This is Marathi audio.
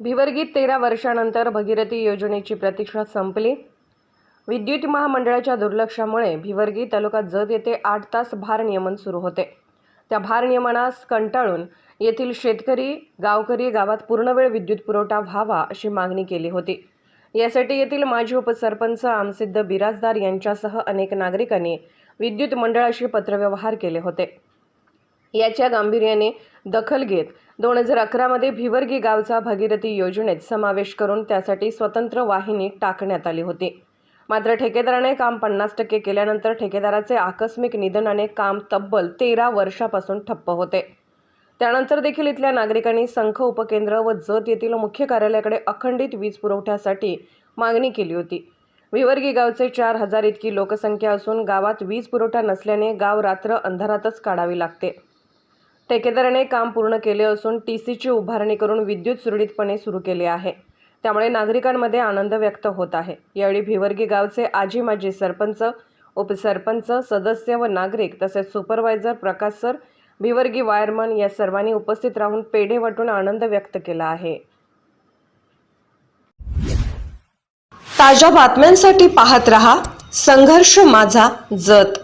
भिवर्गीत तेरा वर्षानंतर भगीरथी योजनेची प्रतीक्षा संपली. विद्युत महामंडळाच्या दुर्लक्षामुळे भिवर्गी तालुक्यात जत येथे आठ तास भारनियमन सुरू होते. त्या भारनियमनास कंटाळून येथील शेतकरी गावकरी गावात पूर्णवेळ विद्युत पुरवठा व्हावा अशी मागणी केली होती. यासाठी येथील माजी उपसरपंच आमसिद्ध बिराजदार यांच्यासह अनेक नागरिकांनी विद्युत मंडळाशी पत्रव्यवहार केले होते. याच्या गांभीर्याने दखल घेत दोन हजार अकरामध्ये भिवर्गी गावचा भगीरथी योजनेत समावेश करून त्यासाठी स्वतंत्र वाहिनी टाकण्यात आली होती. मात्र ठेकेदाराने काम पन्नास टक्के केल्यानंतर ठेकेदाराचे आकस्मिक निधनाने काम तब्बल तेरा वर्षापासून ठप्प होते. त्यानंतर देखील इथल्या नागरिकांनी संख उपकेंद्र व जत येथील मुख्य कार्यालयाकडे अखंडित वीज पुरवठ्यासाठी मागणी केली होती. विवर्गी गावचे चार हजार इतकी लोकसंख्या असून गावात वीज पुरवठा नसल्याने गाव रात्र अंधारातच काढावी लागते. ठेकेदाराने काम पूर्ण केले असून टी सीची उभारणी करून विद्युत सुरळीतपणे सुरू केले आहे. त्यामुळे नागरिकांमध्ये आनंद व्यक्त होत आहे. यावेळी भिवर्गी गावचे आजी माजी सरपंच उपसरपंच सदस्य व नागरिक तसेच supervisor Prakash sir Bhivargi wireman या सर्वांनी उपस्थित राहून पेढे वाटून आनंद व्यक्त केला आहे. ताज्या बातम्यांसाठी पाहत रहा संघर्ष माझा जत.